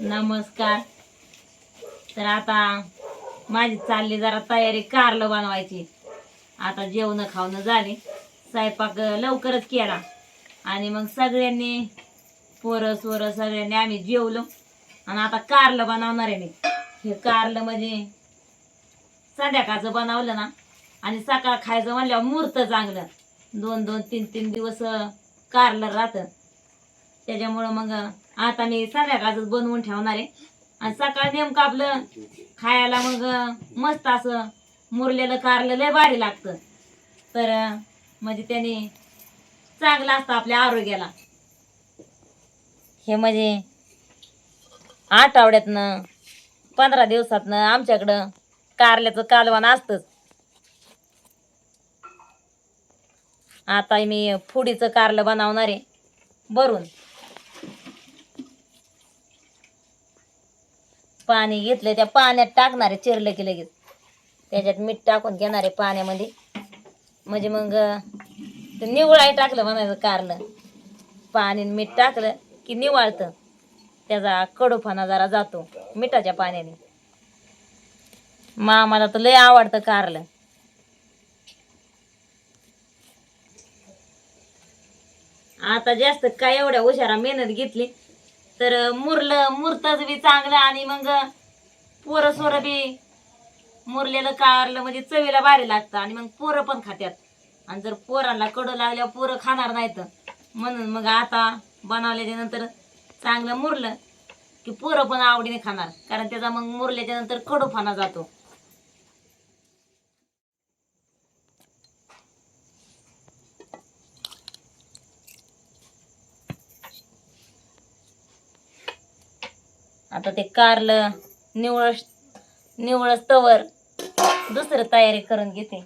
नमस्कार. तर आता माझी चालली जरा तयारी कारलं बनवायची. आता जेवणं खावणं झाली. स्वयंपाक लवकरच केला. आणि मग सगळ्यांनी पोरं सोरं सगळ्यांनी आम्ही जेवलो. आणि आता कारलं बनवणार आहे मी. हे कारलं म्हणजे संध्याकाळचं बनवलं ना. आणि सकाळ खायचं म्हणल्यावर मूर्त चांगलं. दोन दोन तीन तीन दिवस कारलं राहतं. त्याच्यामुळं मग आता मी संध्याकाळच बनवून ठेवणार आहे. आणि सकाळ नेमकं आपलं खायला मग मस्त असं मुरलेलं कारलं लय भारी लागतं. तर म्हणजे त्याने चांगलं असतं आपल्या आरोग्याला. हे म्हणजे आठवड्यातनं पंधरा दिवसातनं आमच्याकडं कारल्याचं कालवण असतंच. आता मी फुडीचं कारलं बनवणार आहे भरून. पाणी घेतलं त्या पाण्यात टाकणारे चिरलं की लगेच. त्याच्यात मीठ टाकून घेणारे पाण्यामध्ये. म्हणजे मग ते निवळाय टाकलं म्हणायचं कारलं. पाणी मीठ टाकलं की निवाळतं. त्याचा कडूफाना जरा जातो मिठाच्या पाण्याने. मामाला तर लय आवडतं कारलं. आता जास्त काय एवढ्या हुशारा मेहनत घेतली तर मुरलं मुरतच बी चांगलं आणि मग पोरं सोरं बी मुरलेलं कारलं म्हणजे चवीला भारी लागतं आणि मग पोरं पण खात्यात. आणि जर पोरांना कडू लागल्यावर पोरं खाणार नाहीत म्हणून मग आता बनवल्याच्या नंतर चांगलं मुरलं की पोरं पण आवडीने खाणार. कारण त्याचा मग मुरल्याच्या नंतर जातो. आता ते कारलं निवळ निवळच तवर दुसरं तयारी करून घेते.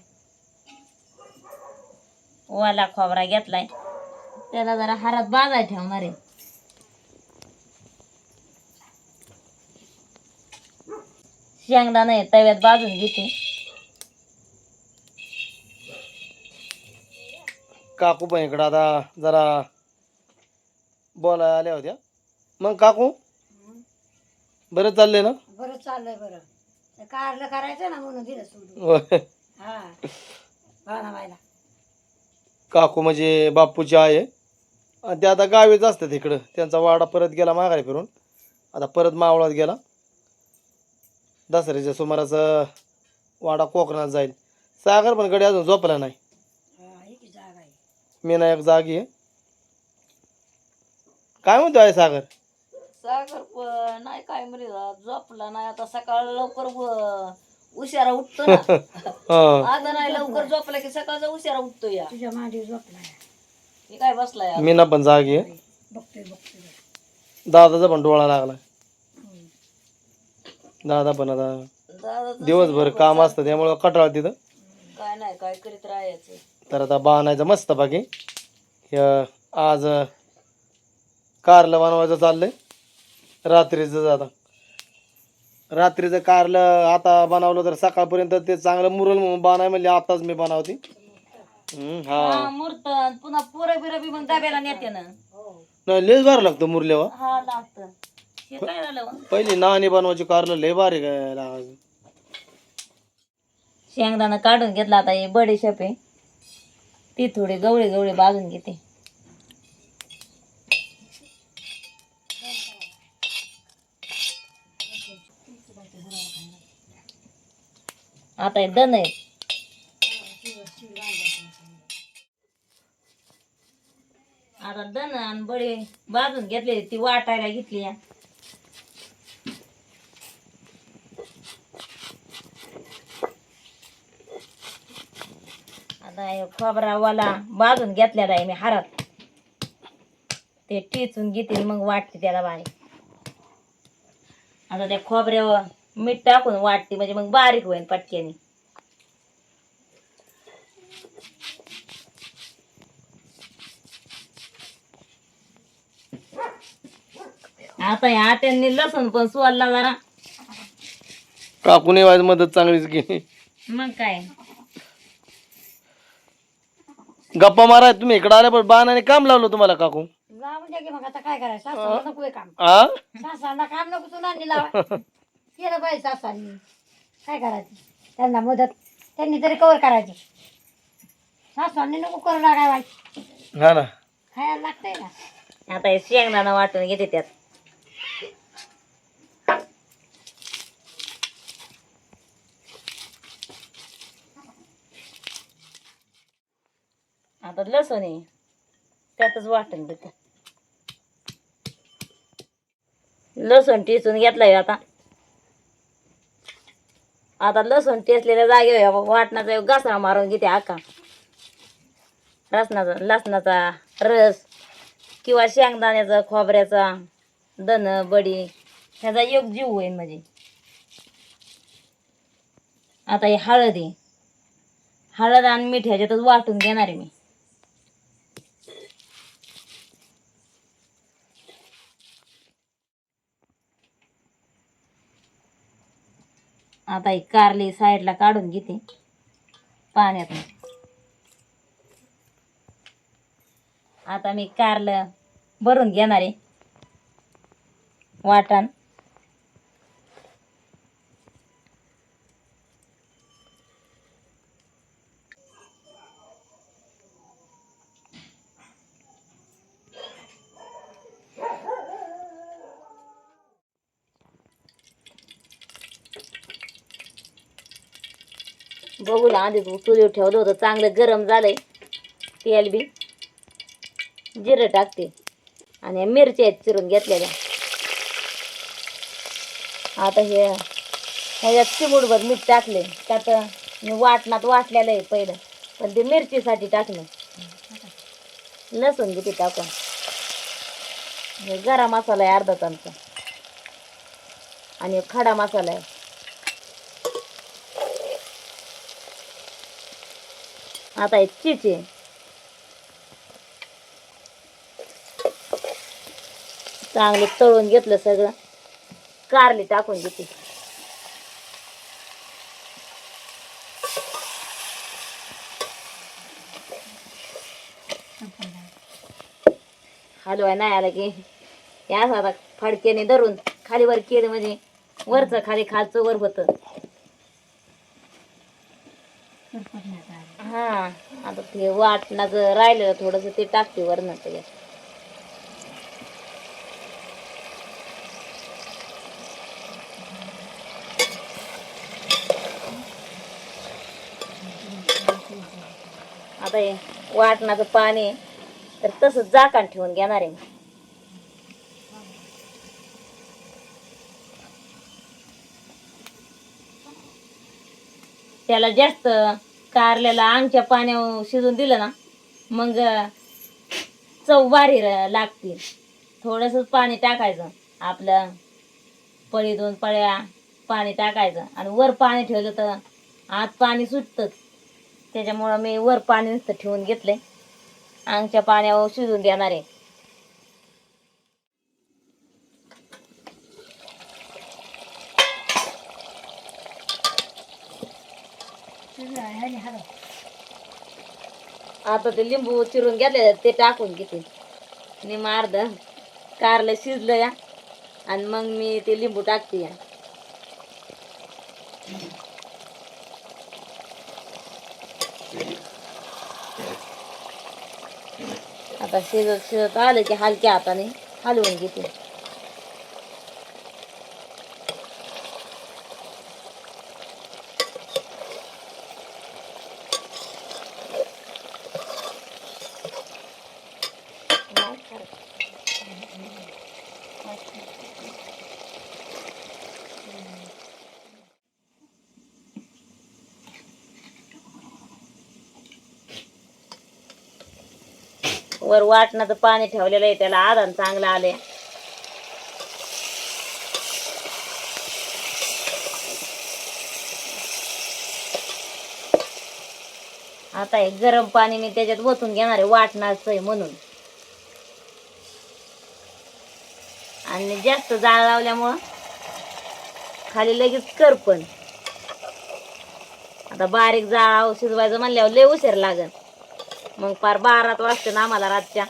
वाला खोबरा घेतलाय. त्याला जरा हारात बाजाय ठेवणार आहे. शेंगदाणा आहे तव्यात बाजून घेते. काकू पण इकडं आता जरा बोलायला आल्या होत्या. मग काकू? बरं चाललंय ना? बरं चाललंय बरं. ते कारलं करायचं ना म्हणून दिलं सोडून. होय. हा. काकू म्हणजे बापूची आई आहे. आणि ते आता गावीच असतात इकडं. त्यांचा वाडा परत गेला माघारी फिरून. आता परत मावळात गेला. दसऱ्याच्या सुमाराचा वाडा कोकणात जाईल. सागर पण गडी अजून झोपला नाही. हा ही की जागा आहे. मी ना एक जागी आहे. काय म्हणतो आहे सागर? सागर नाही काय म्हणजे झोपला नाही आता सकाळ लवकर उशिरा उठतो ना. हा. आता नाही लवकर झोपला की सकाळचा उशिरा उठतो या. तुझ्या मांडी झोपलाय हे काय बसलाय मी ना पण जागी आहे बघतोय बघतोय. दादाचा पण डोळा लागला. दादा पण आता दादा दिवसभर काम असतं त्यामुळं कटाळ तिथं. काय नाही काय करीत राहायचं. तर आता बाणायचं मस्त बाकी हे आज कारलं बनवायचं चाललंय. रात्रीचं आता रात्रीचं कारलं आता बनवलं तर सकाळपर्यंत ते चांगलं मुरल म्हणून बाणाय म्हणले आताच मी बनवते. हम्म, हा. मूर्त. पुन्हा पोरं बिरं बी मग डब्याला नेते ना. नाही लयच भारी लागतं मुरल्यावर. हा लागत. हे काय झालं हो? पहिली नाणी बनवायची कारलं लय भारी काय लागायचं शेंगदाणा काढून घेतला आता हे बडीशेप आहे. ती थोडी गवळी गवळी बाजून घेते. आता हे दण आहे. आता दण आणि बळी बाजून घेतली ती वाटायला घेतली. या आता खोबरावाला बाजून घेतलेला आहे मी हारात. ते टिचून घेतील मग वाटते त्याला बाहेर आता त्या खोबऱ्यावर मीठ टाकून वाटते म्हणजे मग बारीक होईल पटक्याने. आता या आत्यांनी लसूण पण सोलला जरा. काकून येवायची मदत चांगलीच केली. मग काय? गप्पा माराय तुम्ही इकडे आल्या पण बाणाने काम लावलं तुम्हाला काकू. द्या की मग आता काय करायचं? सासऱ्याला काम. आ? सासऱ्यांना काम नको तू नांदी लावा. केलं पाहिजे सासऱ्यांनी काय करायचं? त्यांना मदत त्यांनी तरी कवर करायची. सासऱ्यांनी नको करू लागाय हा ना. खायला लागतंय ना. आता हे शेंगदाणा वाटून घेते त्यात. आता लसूण आहे. त्यातच वाटण देते लसूण टिचून घेतलाय आता. आता लसूण टेचलेल्या जागेवर वाटणाचा घासरा मारून घेते आका. लसणाचा लसणाचा रस किंवा शेंगदाण्याचा खोबऱ्याचा दन बडी ह्याचा योग जीव होईल म्हणजे. आता हे हळद आहे. हळद आणि मीठ ह्याच्यातच वाटून घेणार आहे मी. आता ही कारली साईडला काढून घेते पाण्यातून. आता मी कारलं भरून घेणार आहे. वाटण. बघूला आधी चुलीवर ठेवलं होतं चांगलं गरम झालंय. तेल बी. जिरं टाकते. आणि मिरच्या आहेत चिरून घेतलेल्या. आता हे ह्याच्यात चिमूटभर मीठ टाकले. त्यात मी वाटणात वाटलेलं आहे पहिलं. पण ते मिरचीसाठी टाकलं. लसूण किती टाकून. हे गरम मसाला आहे अर्धा चमचा. आणि खडा मसाला आहे. आता हे चिचे चांगले तळून घेतलं सगळं. कारली टाकून घेते. हलवाय नाही आला की. या आता फडक्याने धरून खाली वर केलं म्हणजे वरचं खाली खालचं वर होतं हा आता ते वाटणाचं राहिलेलं थोडंसं ते टाकते वरनं त्याच्यात आता हे वाटणाचं पाणी तर तसंच जाकान ठेवून घेणार आहे मी. त्याला जास्त कारल्याला अंगच्या पाण्यावर शिजून दिलं ना मग चव भारी लागते. थोडंसं पाणी टाकायचं. आपलं पळी दोन पळ्या पाणी टाकायचं आणि वर पाणी ठेवलं तर आत पाणी सुटतं. त्याच्यामुळं मी वर पाणी नुसतं ठेवून आहे अंगच्या पाण्यावर शिजून देणार आहे. आता ते लिंबू चिरून घेतले ते टाकून घेते. मी अर्ध कारलं शिजलं या आणि मग मी ते लिंबू टाकते या. आता शिजत शिजत आलं की हलक्या हाताने हलवून घेते. वर वाटणाचं पाणी ठेवलेलं आहे त्याला आधान चांगलं आले आता हे गरम पाणी मी त्याच्यात ओतून घेणार आहे वाटणाचं आहे म्हणून. आणि जास्त जाळ लावल्यामुळं खाली लगेच करपण. आता बारीक जाळ शिजवायचं म्हणल्यावर लय उशीर लागेल मग पार बारात वाजते ना आम्हाला रातच्या.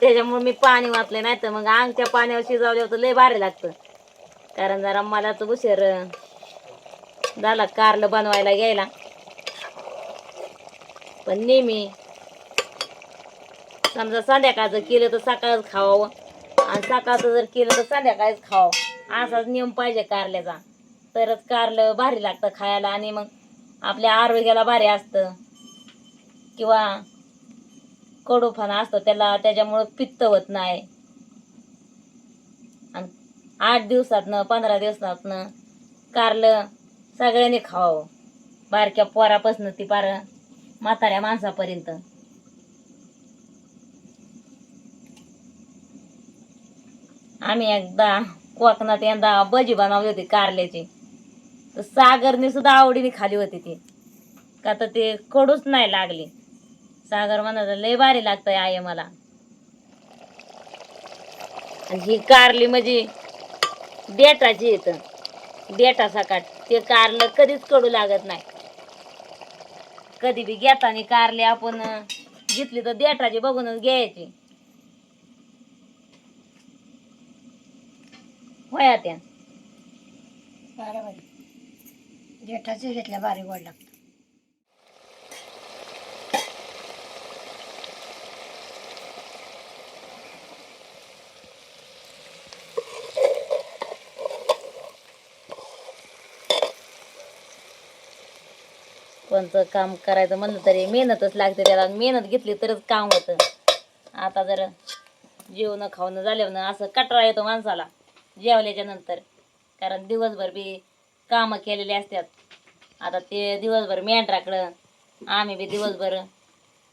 त्याच्यामुळे मी पाणी वाचले नाही तर मग अंगच्या पाण्यावर शिजावल्यावर होतं लय भारी लागतं. कारण जरा मला तर उशीर झाला कारलं बनवायला घ्यायला. पण नेहमी समजा संध्याकाळचं केलं तर सकाळच खावावं आणि सकाळचं जर केलं तर संध्याकाळीच खावं. असाच नियम पाहिजे कारल्याचा. तरच कारलं भारी लागतं खायला आणि मग आपल्या आरोग्याला भारी असतं. किंवा कडूफाना असतो त्याला त्याच्यामुळं पित्त होत नाही. आणि आठ दिवसातनं पंधरा दिवसातनं कारलं सगळ्यांनी खावावं. बारक्या पोरापासनं ती पार म्हाताऱ्या माणसापर्यंत. आम्ही एकदा कोकणात यंदा भजी बनवली होती कारल्याची. तर सागरने सुद्धा आवडीने खाली होती ती. का तर ते कडूच नाही लागली. सागर म्हणाला लय भारी लागतंय आहे मला. आणि ही कारली म्हणजे देटाची येतं देटा सकाट ते कारलं कधीच कडू लागत नाही. कधी बी घेताना कारले आपण घेतली तर देटाची बघूनच घ्यायची. होया त्या. बरोबर घेतल्या भारी गोड लागतं. कोणतं काम करायचं म्हणलं तरी मेहनतच लागते त्याला. मेहनत घेतली तरच काम होतं. आता जर जेवणं खावणं झाल्यावर असं कटरा येतो माणसाला जेवल्याच्या नंतर. कारण दिवसभर बी कामं केलेली असतात. आता ते दिवसभर मेंढराकडं आम्ही बी दिवसभर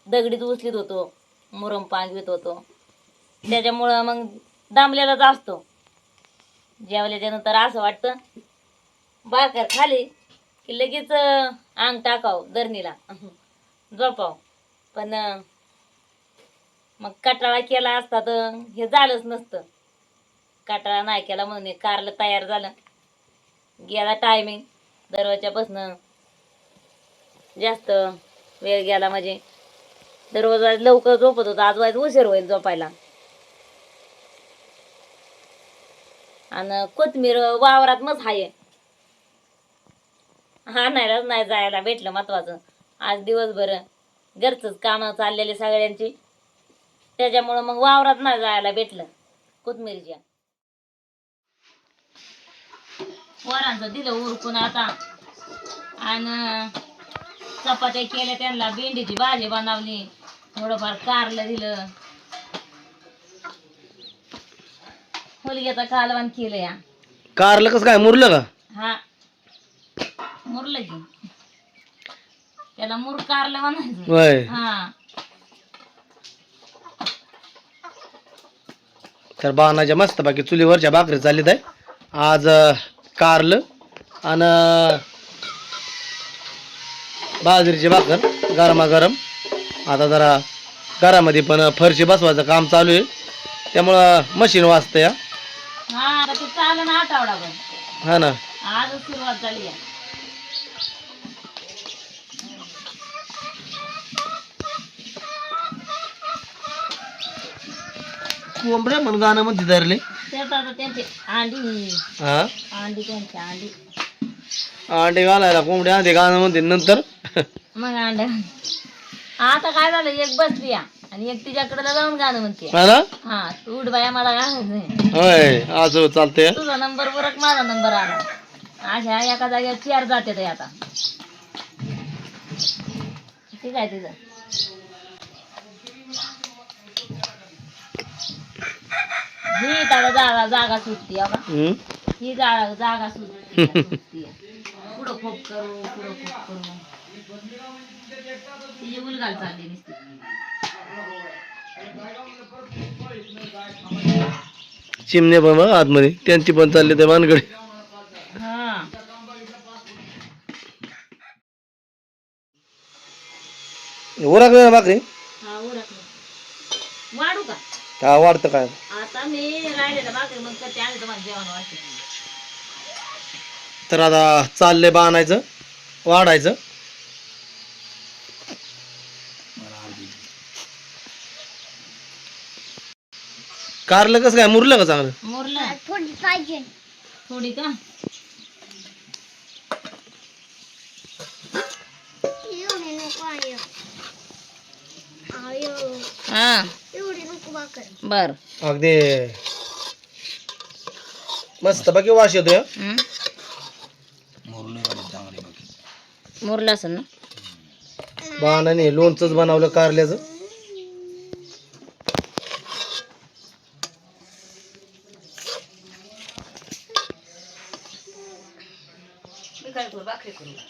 दगडीत उचलीत होतो मुरम पांगवीत होतो. त्याच्यामुळं मग दामलेलाच असतो. जेवल्याच्या नंतर असं वाटतं बाकर खाली की लगेच अंग टाकाव दरणीला. झोपाव. पण मग कटाळा केला असता तर हे झालंच नसतं. कटाळा नाही केला म्हणून हे कारलं तयार झालं. गेला टायमिंग दरवाजापासनं जास्त वेळ गेला म्हणजे दररोज लवकर झोपत होता. आज वाईज उशीर होईल झोपायला. आणि कोथमीर वावरात मग आहे आणायलाच नाही जायला भेटलं महत्वाचं. आज दिवसभर घरचंच कामं चाललेली सगळ्यांची. त्याच्यामुळं मग वावरात नाही जायला भेटलं. कोथमिरीच्या. वरांचं दिलं उरकून आता. आणि चपात्या केल्या त्यांना भेंडीची भाजी बनवली. थोडंफार कारलं दिलं. मुलग्याचा कालवण केलं या. कारलं कसं काय मुरलं का? हा. मुरलं की. त्याला मुर कारलं म्हणायचं. हा. तर बाणाच्या मस्त बाकी चुलीवरच्या भाकरी चाललीत आहे. आज अं, कारलं आणि बाजरीची भाकर गरमागरम. आता जरा घरामध्ये पण फरशी बसवायचं काम चालू आहे. त्यामुळं मशीन वाजतं या हा आता ते चाललं ना आठवडाभर. हा ना. आजच सुरुवात झाली आहे. कोंबड्या म्हणून गाणं म्हणते धरले त्यात आता त्यांची अंडी. हा? अंडी अंडी. अंडे घालायला कोंबड्या आधी गाणं म्हणते नंतर? मग अंड्या आता काय झालं एक बसली आणि एक तिच्याकडे जाऊन गाणं म्हणते. हा हा तू उठ बाया मला होय असं चालतंय. तुझा नंबर बरं माझा नंबर आला. अशा एका जागेवर चार जाते ते आता. ठीक आहे तिथं. ही त्याला जागा जागा सुटती आहे बा. हम्म. ही जागा जागा सुटती सुटती पुढं खोप करू पुढं खोप करू. तिची मुलगा चालली नुसती. चिमणे पण बघ आतमध्ये. त्यांची पण चालली ते हा. ओरखलं ना भाकरी? हा वाढू का? हा वाढतं काय? आता मी राहिलेलं भाकरी मग करते आणि तुम्हाला जेवण वाटते. तर आता चाललंय बाणायचं वाढायचं. कारलं कसं काय? मुरलं का चांगलं? मोरलं. थोडी पाहिजे. थोडी का? नको हा. बर. अगदी. मस्त बाकी वास येतोय. हं? मोरलं असेल ना? बाणाने लोणचंच बनवलं कारल्याचं.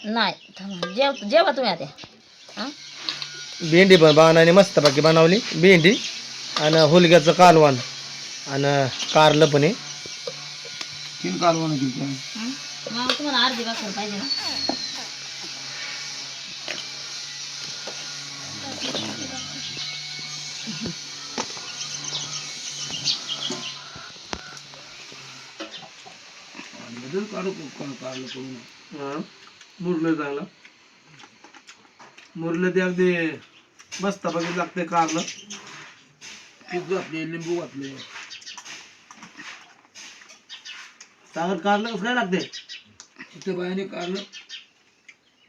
नाही थांबा. जेव जेवा तुम्ही आता. हा? भेंडी पण बाणाने मस्त बाकी बनवली. भेंडी आणि हुलग्याचं कालवण आणि कारलं पण आहे. हं? मग तुम्हाला अर्धी भाकर पाहिजे ना. हं. मुरलं चांगलं मुरलं ते अगदी मस्त बाकी लागते कारलं. लिंबू घातले. सागर कारलं कसं काय लागते चित्रबाईने कारलं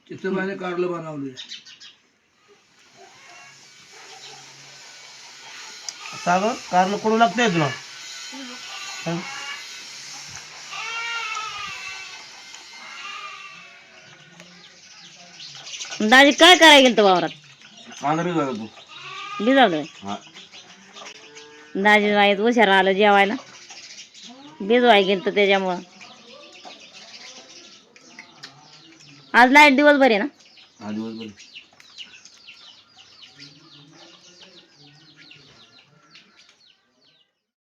चित्रबाईने कारलं बनवले सागर कारलं कडू लागतंय तुला? हं? दाजी काय करायला गेलं वावरात? कांदा झाला तू भिजवलं दाजी वाईत हुशार आलं जेवायला. भिजवाय गेलं तर त्याच्यामुळं. आज लाइट दिवसभर आहे ना? हा दिवसभर.